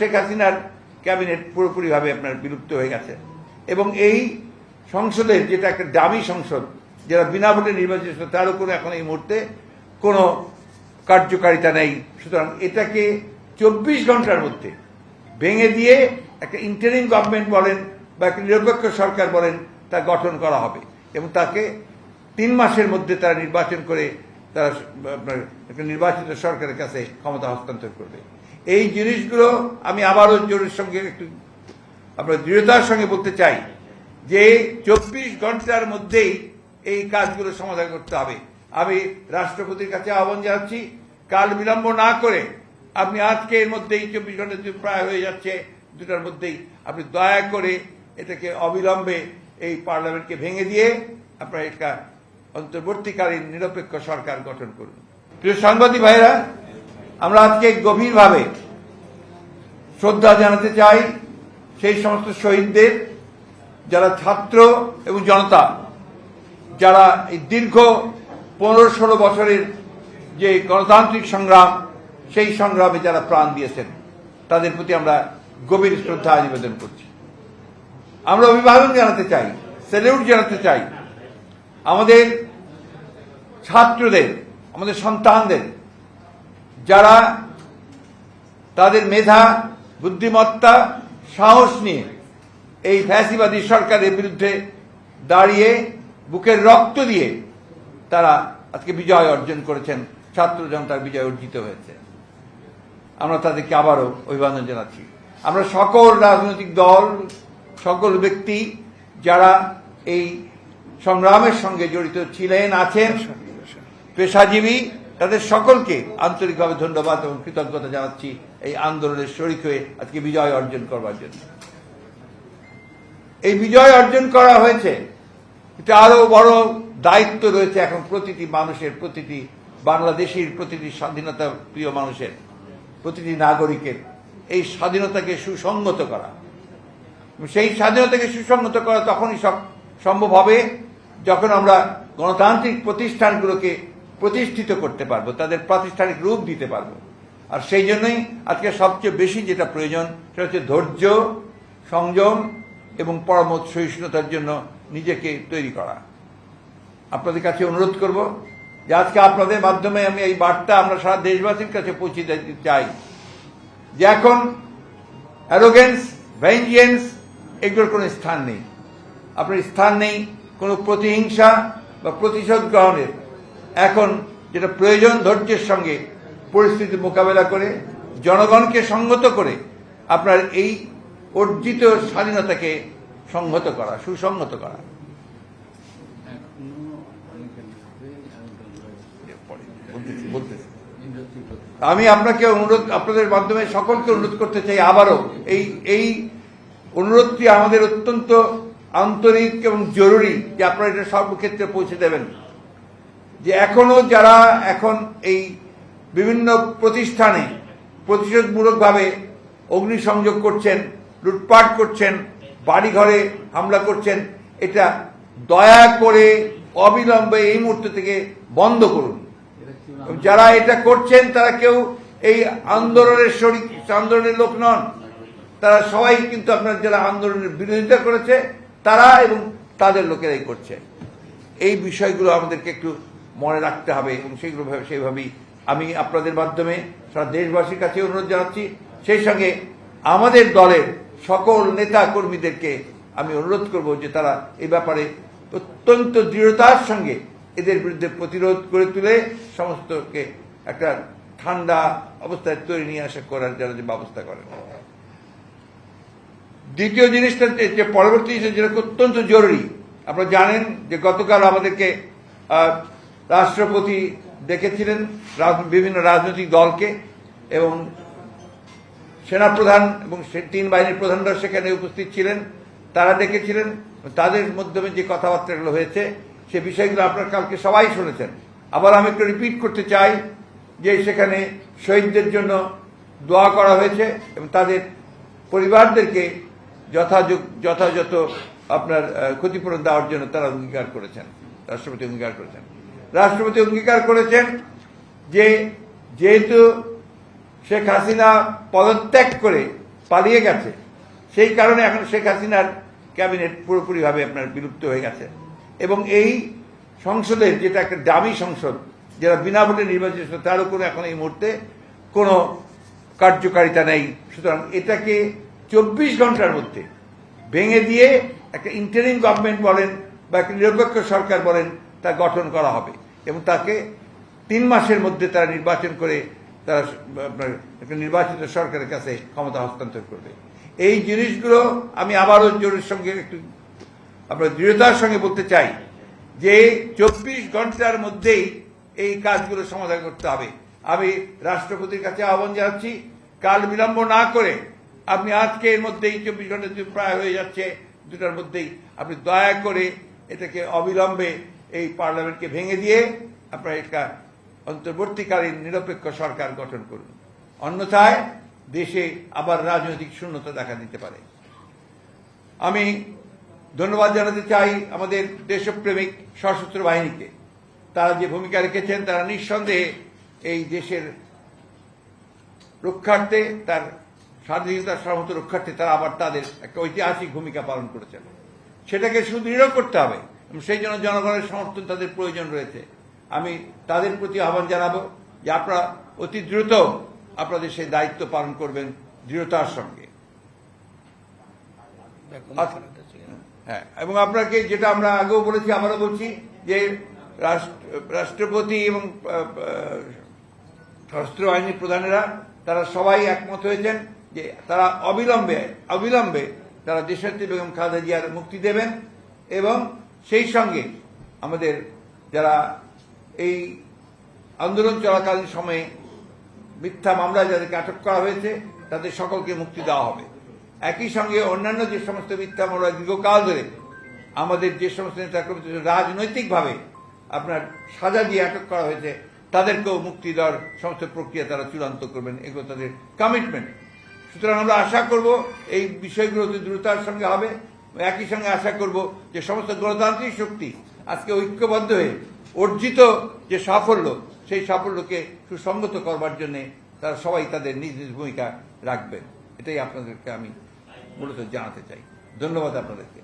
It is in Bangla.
শেখ হাসিনার ক্যাবিনেট পুরোপুরিভাবে আপনার বিলুপ্ত হয়ে গেছে। এবং এই সংসদের যেটা একটা দামি সংসদ, যারা বিনা ভোটে নির্বাচিত তারও কোনো এখন এই মুহূর্তে কোনো কার্যকারিতা নেই। সুতরাং এটাকে চব্বিশ ঘণ্টার মধ্যে ভেঙে দিয়ে একটা ইন্টারিম গভর্নমেন্ট বলেন বা একটা নিরপেক্ষ সরকার বলেন, তা গঠন করা হবে। এবং তাকে তিন মাসের মধ্যে তারা নির্বাচন করে তারা একটা নির্বাচিত সরকারের কাছে ক্ষমতা হস্তান্তর করবে। এই জিনিসগুলো আমি আবারও জোরের সঙ্গে একটু আপনার দৃঢ়তার সঙ্গে বলতে চাই যে চব্বিশ ঘণ্টার মধ্যেই এই কাজগুলো সমাধান করতে হবে। আমি রাষ্ট্রপতির কাছে আহ্বান জানাচ্ছি, কাল বিলম্ব না করে আপনি আজকে এর মধ্যেই চব্বিশ ঘণ্টা প্রায় হয়ে যাচ্ছে, দুটার মধ্যেই আপনি দয়া করে এটাকে অবিলম্বে এই পার্লামেন্টকে ভেঙে দিয়ে আপনার একটা অন্তর্বর্তীকালীন নিরপেক্ষ সরকার গঠন করুন। প্রিয় সাংবাদিক ভাইরা আমরা আজকে গভীরভাবে শ্রদ্ধা জানাতে চাই সেই সমস্ত শহীদদের, যারা ছাত্র এবং জনতা, যারা এই দীর্ঘ পনেরো ষোলো বছরের যে গণতান্ত্রিক সংগ্রাম, সেই সংগ্রামে যারা প্রাণ দিয়েছেন, তাদের প্রতি আমরা গভীর শ্রদ্ধা নিবেদন করছি। আমরা অভিবাদন জানাতে চাই স্যালিউট জানাতে চাই আমাদের ছাত্রদের, আমাদের সন্তানদের যারা তাদের মেধা বুদ্ধিমত্তা সাহস নিয়ে এই ফ্যাসিবাদী সরকারের বিরুদ্ধে দাঁড়িয়ে বুকের রক্ত দিয়ে তারা আজকে বিজয় অর্জন করেছেন ছাত্র জনতার বিজয় অর্জিত হয়েছে। আমরা তাদেরকে আবারও অভিবাদন জানাচ্ছি। আমরা সকল রাজনৈতিক দল সকল ব্যক্তি যারা এই সংগ্রামের সঙ্গে জড়িত ছিলেন আছেন পেশাজীবী তাদের সকলকে আন্তরিকভাবে ধন্যবাদ এবং কৃতজ্ঞতা জানাচ্ছি এই আন্দোলনের শরিক হয়ে আজকে বিজয় অর্জন করবার জন্য। এই বিজয় অর্জন করা হয়েছে, কিন্তু আরও বড় দায়িত্ব রয়েছে এখন প্রতিটি মানুষের, প্রতিটি বাংলাদেশের, প্রতিটি স্বাধীনতা প্রিয় মানুষের, প্রতিটি নাগরিকের এই স্বাধীনতাকে সুসংগত করা। সেই স্বাধীনতাকে সুসংগত করা তখনই সম্ভব হবে যখন আমরা গণতান্ত্রিক প্রতিষ্ঠানগুলোকে প্রতিষ্ঠিত করতে পারব, তাদের প্রাতিষ্ঠানিক রূপ দিতে পারব। আর সেই জন্যই আজকে সবচেয়ে বেশি যেটা প্রয়োজন, সেটা হচ্ছে ধৈর্য, সংযম এবং পরমত সহিষ্ণুতার জন্য নিজেকে তৈরি করা। আপনাদের কাছে অনুরোধ করব যে আজকে আপনাদের মাধ্যমে আমি এই বার্তা আমরা সারা দেশবাসীর কাছে পৌঁছে দিতে চাই। যে এখন অ্যারোগেন্স ভেঞ্জিয়েন্স এগুলোর কোনো স্থান নেই। আপনার স্থান নেই কোনো প্রতিহিংসা বা প্রতিশোধ গ্রহণের। এখন যেটা প্রয়োজন ধৈর্যের সঙ্গে পরিস্থিতি মোকাবেলা করে, জনগণকে সংগত করে আপনার এই অর্জিত স্বাধীনতাকে সংহত করা, সুসংহত করা। আমি আপনাকে অনুরোধ, আপনাদের মাধ্যমে সকলকে অনুরোধ করতে চাই আবারও, এই এই অনুরোধটি আমাদের অত্যন্ত আন্তরিক এবং জরুরি যে আপনারা এটা সর্বক্ষেত্রে পৌঁছে দেবেন। যে এখনও যারা এখন এই বিভিন্ন প্রতিষ্ঠানে প্রতিশোধমূলকভাবে অগ্নিসংযোগ করছেন, লুটপাট করছেন, বাড়িঘরে হামলা করছেন, এটা দয়া করে অবিলম্বে এই মুহূর্ত থেকে বন্ধ করুন। যারা এটা করছেন, তারা কেউ এই আন্দোলনের শরিক, আন্দোলনের লোক নন। তারা সবাই কিন্তু আপনার যারা আন্দোলনের বিরোধিতা করেছে, তারা এবং তাদের লোকেরাই করছে। এই বিষয়গুলো আমাদেরকে একটু মনে রাখতে হবে এবং সেইভাবেই আমি আপনাদের মাধ্যমে সারা দেশবাসীর কাছে অনুরোধ জানাচ্ছি। সেই সঙ্গে আমাদের দলের সকল নেতা কর্মীদেরকে আমি অনুরোধ করব যে তারা এই ব্যাপারে অত্যন্ত দৃঢ়তার সঙ্গে এদের বিরুদ্ধে প্রতিরোধ করে তুলে সমস্তকে একটা ঠান্ডা অবস্থায় তৈরি নিয়ে আসা করার যারা যে ব্যবস্থা করেন। দ্বিতীয় জিনিসটা যে- পরবর্তী যেটা অত্যন্ত জরুরি। আপনারা জানেন যে গতকাল আমাদেরকে রাষ্ট্রপতি দেখেছিলেন বিভিন্ন রাজনৈতিক দলকে এবং সেনাপ্রধান এবং তিন বাহিনীর প্রধানরা সেখানে উপস্থিত ছিলেন। তারা ডেকেছিলেন। তাদের মাধ্যমে যে কথাবার্তাগুলো হয়েছে, সে বিষয়গুলো আপনার কালকে সবাই শুনেছেন। আবার আমি একটু রিপিট করতে চাই যে সেখানে শহীদদের জন্য দোয়া করা হয়েছে এবং তাদের পরিবারদেরকে যথাযথ আপনার ক্ষতিপূরণ দেওয়ার জন্য তারা অঙ্গীকার করেছেন। রাষ্ট্রপতি অঙ্গীকার করেছেন। রাষ্ট্রপতি অঙ্গীকার করেছেন যে যেহেতু শেখ হাসিনা পদত্যাগ করে পালিয়ে গেছে, সেই কারণে এখন শেখ হাসিনার ক্যাবিনেট পুরোপুরিভাবে আপনার বিলুপ্ত হয়ে গেছে। এবং এই সংসদের যেটা একটা দামি সংসদ যারা বিনা ভোটে নির্বাচিত তার উপরে এখন এই মুহূর্তে কোনো কার্যকারিতা নেই। সুতরাং এটাকে চব্বিশ ঘণ্টার মধ্যে ভেঙে দিয়ে একটা ইন্টারিং গভর্নমেন্ট বলেন বা একটা নিরপেক্ষ সরকার বলেন, তা গঠন করা হবে। এবং তাকে তিন মাসের মধ্যে তারা নির্বাচন করে তারা আপনার একটা নির্বাচিত সরকারের কাছে ক্ষমতা হস্তান্তর করবে। এই জিনিসগুলো আমি আবারও জোরের সঙ্গে একটু আপনার দৃঢ়তার সঙ্গে বলতে চাই যে চব্বিশ ঘণ্টার মধ্যেই এই কাজগুলো সমাধান করতে হবে। আমি রাষ্ট্রপতির কাছে আহ্বান জানাচ্ছি, কাল বিলম্ব না করে আপনি আজকে এর মধ্যেই চব্বিশ ঘণ্টা প্রায় হয়ে যাচ্ছে, দুটার মধ্যেই আপনি দয়া করে এটাকে অবিলম্বে এই পার্লামেন্টকে ভেঙে দিয়ে আপনার একটা অন্তর্বর্তীকালীন নিরপেক্ষ সরকার গঠন করুন। অন্যথায় দেশে আবার রাজনৈতিক শূন্যতা দেখা দিতে পারে। আমি ধন্যবাদ জানাতে চাই আমাদের দেশপ্রেমিক সশস্ত্র বাহিনীকে। তারা যে ভূমিকা রেখেছেন, তারা নিঃসন্দেহে এই দেশের রক্ষার্থে, তার স্বাধীনতার সার্বভৌমত্ব রক্ষার্থে তারা আবার তাদের একটা ঐতিহাসিক ভূমিকা পালন করেছেন। সেটাকে সুদৃঢ় করতে হবে। সেই জন্য জনগণের সমর্থন তাদের প্রয়োজন রয়েছে আমি তাদের প্রতি আহ্বান জানাব যে আপনারা অতি দ্রুত আপনাদের সেই দায়িত্ব পালন করবেন দৃঢ়তার সঙ্গে আচ্ছা। হ্যাঁ এবং আপনাকে যেটা আমরা আগেও বলেছি আবারও বলছি যে রাষ্ট্র- রাষ্ট্রপতি এবং সশস্ত্র বাহিনীর প্রধানেরা তারা সবাই একমত হয়েছেন যে তারা অবিলম্বে অবিলম্বে তারা দেশাত্রী বেগম খালেদা জিয়ার মুক্তি দেবেন এবং সেই সঙ্গে আমাদের যারা এই আন্দোলন চলাকালীন সময়ে মিথ্যা মামলায় যাদেরকে আটক করা হয়েছে, তাদের সকলকে মুক্তি দেওয়া হবে। একই সঙ্গে অন্যান্য যে সমস্ত মিথ্যা মামলা দীর্ঘকাল ধরে আমাদের যে সমস্ত নেতাকর্মী রাজনৈতিকভাবে আপনার সাজা দিয়ে আটক করা হয়েছে, তাদেরকেও মুক্তি দেওয়ার সমস্ত প্রক্রিয়া তারা চূড়ান্ত করবেন। এগুলো তাদের কমিটমেন্ট সুতরাং আমরা আশা করব এই বিষয়গুলো অতি দ্রুততার সঙ্গে হবে। একই সঙ্গে আশা করব যে সমস্ত গণতান্ত্রিক শক্তি আজকে ঐক্যবদ্ধ হয়ে অর্জিত যে সাফল্য, সেই সাফল্যকে সুসংগত করবার জন্য তারা সবাই তাদের নিজ নিজ ভূমিকা রাখবেন। এটাই আপনাদেরকে আমি মূলত জানাতে চাই। ধন্যবাদ আপনাদেরকে।